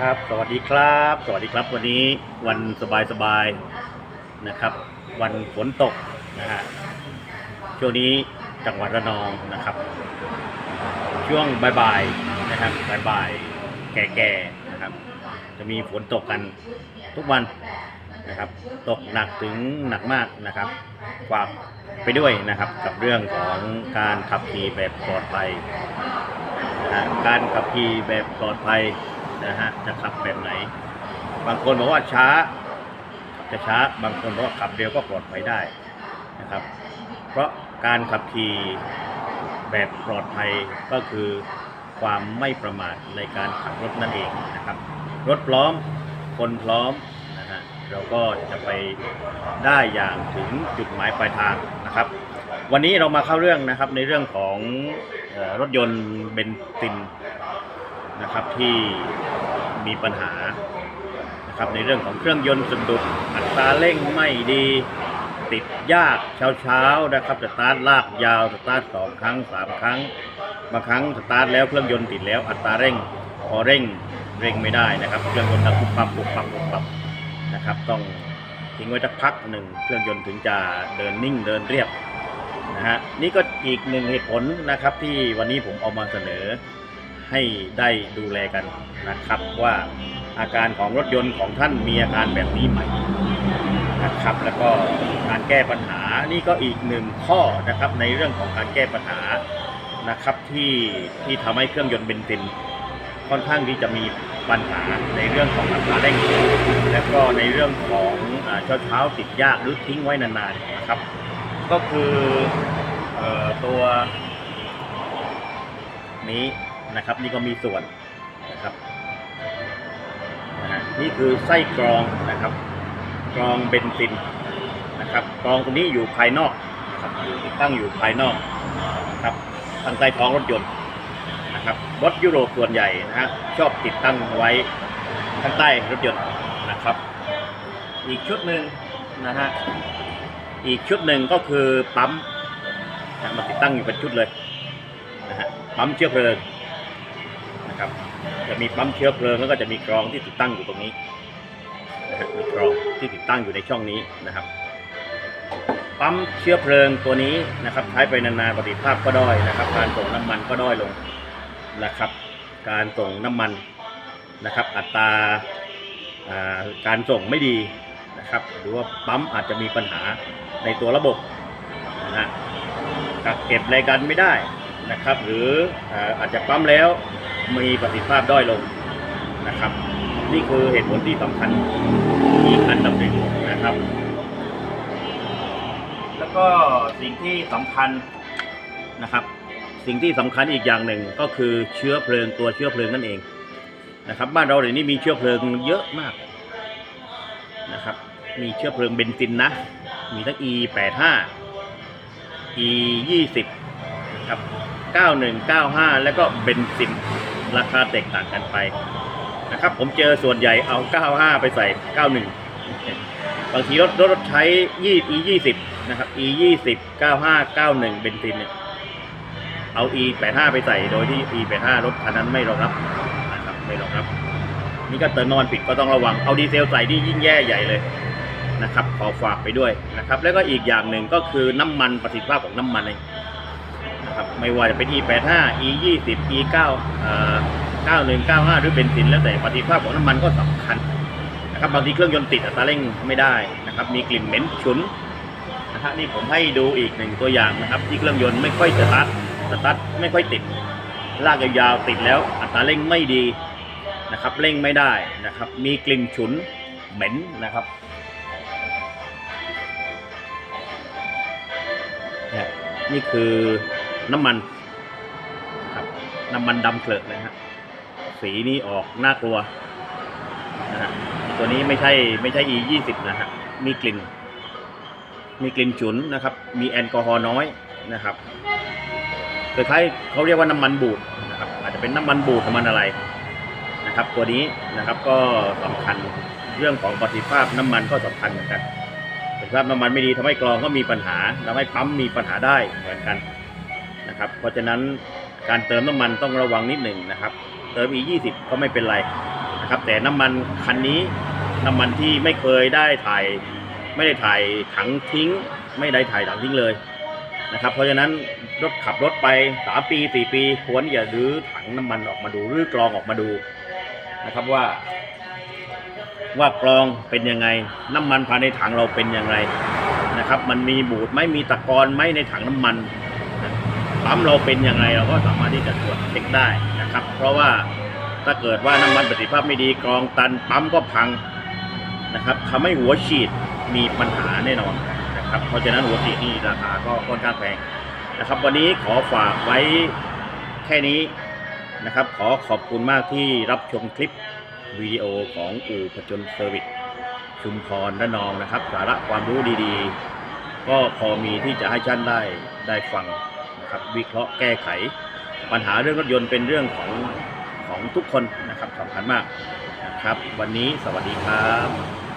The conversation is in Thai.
ครับ สวัสดีครับ สวัสดีครับ วันนี้วันสบายๆนะครับ วันฝนตกนะฮะ ช่วงนี้จังหวัดระนองนะครับ ช่วงบ่ายๆนะครับบ่ายๆแก่ๆนะครับ จะมีฝนตกกันทุกวันนะครับ ตกหนักถึงหนักมากนะครับฝากไปด้วยนะครับกับเรื่องของการขับขี่แบบปลอดภัยนะการขับขี่แบบปลอดภัย นะฮะจะขับแบบไหน บางคนบอกว่าช้า จะช้าบางคนบอกว่าขับเร็วก็ปลอดภัยได้นะครับ เพราะการขับขี่แบบปลอดภัยก็คือความไม่ประมาทในการขับรถนั่นเองนะครับ รถพร้อมคนพร้อมนะฮะเราก็จะไปได้อย่างถึงจุดหมายปลายทางนะครับ วันนี้เรามาเข้าเรื่องนะครับในเรื่องของรถยนต์เบนซิน นะครับที่มีปัญหานะครับในเรื่องของเครื่องยนต์สะดุดอัตราเร่งไม่ดีติดยากเช้าเช้าๆนะครับสตาร์ทลากยาวสตาร์ทสองครั้งสามครั้งบางครั้งสตาร์ทแล้วเครื่องยนต์ติดแล้วอัตราเร่งพอเร่งเร่งไม่ได้นะครับเครื่องยนต์ดังปุบปับปุบปับปุบปับนะครับต้องทิ้งไว้สักพักหนึ่งเครื่องยนต์ถึงจะเดินนิ่งเดินเรียบนะฮะนี่ก็อีกหนึ่งเหตุผลนะครับที่วันนี้ผมเอามาเสนอ ให้ได้ดูแลกันนะครับว่าอาการของรถยนต์ของท่านมีอาการแบบนี้ไหมนะครับแล้วก็การแก้ปัญหานี่ก็อีกหนึ่งข้อนะครับในเรื่องของการแก้ปัญหานะครับที่ที่ทำให้เครื่องยนต์เบนซินค่อนข้างที่จะมีปัญหาในเรื่องของอัตราเร่งและก็ในเรื่องของเช้าเช้าติดยากหรือทิ้งไว้นานๆนะครับ ก็คือตัว นะครับ นี่ก็มีส่วนนะครับนี่คือไส้กรองนะครับกรองเบนซินนะครับกรองตรงนี้อยู่ภายนอกนะครับติดตั้งอยู่ภายนอกนะครับทางใต้ท้องรถยนต์นะครับรถยุโรปส่วนใหญ่นะฮะชอบติดตั้งไว้ข้างใต้รถยนต์นะครับ อีกชุดหนึ่งนะฮะอีกชุดหนึ่งก็คือปั๊มนะมาติดตั้งอยู่เป็นชุดเลยนะฮะปั๊มเชื้อเพลิง นะครับ จะมีปั๊มเชื้อเพลิงแล้วก็จะมีกรองที่ติดตั้งอยู่ตรงนี้นะฮะมีกรองที่ติดตั้งอยู่ในช่องนี้นะครับ ปั๊มเชื้อเพลิงตัวนี้นะครับใช้ไปนานๆประสิทธิภาพก็ด้อยนะครับ การส่งน้ำมันก็ด้อยลงนะครับ การส่งน้ำมันนะครับ อัตราการส่งไม่ดีนะครับ หรือว่าปั๊มอาจจะมีปัญหาในตัวระบบนะฮะกักเก็บรายการไม่ได้นะครับ หรือออาจจะปั๊มแล้ว มีประสิทธิภาพด้อยลงนะครับ นี่คือเหตุผลที่สำคัญอีกอันดับหนึ่งนะครับ แล้วก็สิ่งที่สำคัญนะครับ สิ่งที่สำคัญอีกอย่างหนึ่งก็คือเชื้อเพลิงตัวเชื้อเพลิงนั่นเองนะครับ บ้านเราเดี๋ยวนี้มีเชื้อเพลิงเยอะมากนะครับ มีเชื้อเพลิงเบนซินนะ มีทั้ง E 8 5 E 20ครับ91 95 แล้วก็เบนซิน ราคาแตกต่างกันไปนะครับ ผมเจอส่วนใหญ่เอา 95 ไปใส่ 91 บางทีรถรถใช้ E 20นะครับ E 20 95 91เบนซินเนี่ยเอา E 85ไปใส่โดยที่ E 85รถคันนั้นไม่รองรับนะครับไม่รองรับ นี่ก็เติมน้ำมันผิดก็ต้องระวังเอาดีเซลใส่นี่ยิ่งแย่ใหญ่เลยนะครับขอฝากไปด้วยนะครับ แล้วก็อีกอย่างหนึ่งก็คือน้ำมันประสิทธิภาพของน้ำมันเอง นะครับไม่ว่าจะเป็น E 85 E 20 E 9 9195 หรือเบนซิน แล้วแต่ประสิภาพของน้ำมันก็สำคัญนะครับบางทีเครื่องยนต์ติดอัตราเร่งไม่ได้นะครับมีกลิ่นเหม็นฉุนนะฮะนี่ผมให้ดูอีกหนึ่งตัวอย่างนะครับ ที่เครื่องยนต์ไม่ค่อยสตาร์ทสตาร์ทไม่ค่อยติด ลากยาวๆติดแล้วอัตราเร่งไม่ดีนะครับเร่งไม่ได้นะครับ มีกลิ่นฉุนเหม็นนะครับเนี่ยนี่คือ น้ำมันครับน้ำมันดำเกลือนะฮะสีนี้ออกน่ากลัวนะฮะตัวนี้ไม่ใช่ไม่ใช่ E 20นะฮะมีกลิ่น มีกลิ่นฉุนนะครับ มีแอลกอฮอล์น้อยนะครับคล้ายๆเขาเรียกว่าน้ำมันบูดนะครับ อาจจะเป็นน้ำมันบูดน้ำมันอะไรนะครับ ตัวนี้นะครับก็สำคัญเรื่องของประสิทธิภาพน้ำมันก็สำคัญเหมือนกันประสิทธิภาพน้ำมันไม่ดีทำให้กรองก็มีปัญหาทำให้ปั๊มมีปัญหาได้เหมือนกัน นะครับ เพราะฉะนั้นการเติมน้ำมันต้องระวังนิดหนึ่งนะครับ เติมอีก20ก็ไม่เป็นไรนะครับ แต่น้ำมันคันนี้น้ำมันที่ไม่เคยได้ถ่าย ไม่ได้ถ่ายถังทิ้ง ไม่ได้ถ่ายถังทิ้งเลยนะครับ เพราะฉะนั้นรถขับรถไปสามปีสี่ปีควรอย่ารื้อถังน้ำมันออกมาดูรื้อกรองออกมาดูนะครับว่า ว่ากรองเป็นยังไง น้ำมันภายในถังเราเป็นยังไงนะครับ มันมีบูดไหมมีตะกอนไหมในถังน้ำมัน ปั๊มเราเป็นยังไงเราก็สามารถที่จะตรวจเช็คได้นะครับ เพราะว่าถ้าเกิดว่าน้ำมันประสิทธิภาพไม่ดีกรองตันปั๊มก็พังนะครับทำให้หัวฉีดมีปัญหาแน่นอนนะครับเพราะฉะนั้นหัวฉีดนี่ราคาก็ค่อนข้างแพงนะครับ วันนี้ขอฝากไว้แค่นี้นะครับ ขอขอบคุณมากที่รับชมคลิปวิดีโอของอู่ผจญเซอร์วิสชุมพรระนองนะครับ สาระความรู้ดีๆ ก็พอมีที่จะให้ท่านได้ได้ฟัง นะครับวิเคราะห์แก้ไข ปัญหาเรื่องรถยนต์เป็นเรื่องของของทุกคนนะครับสำคัญมากนะครับ วันนี้สวัสดีครับ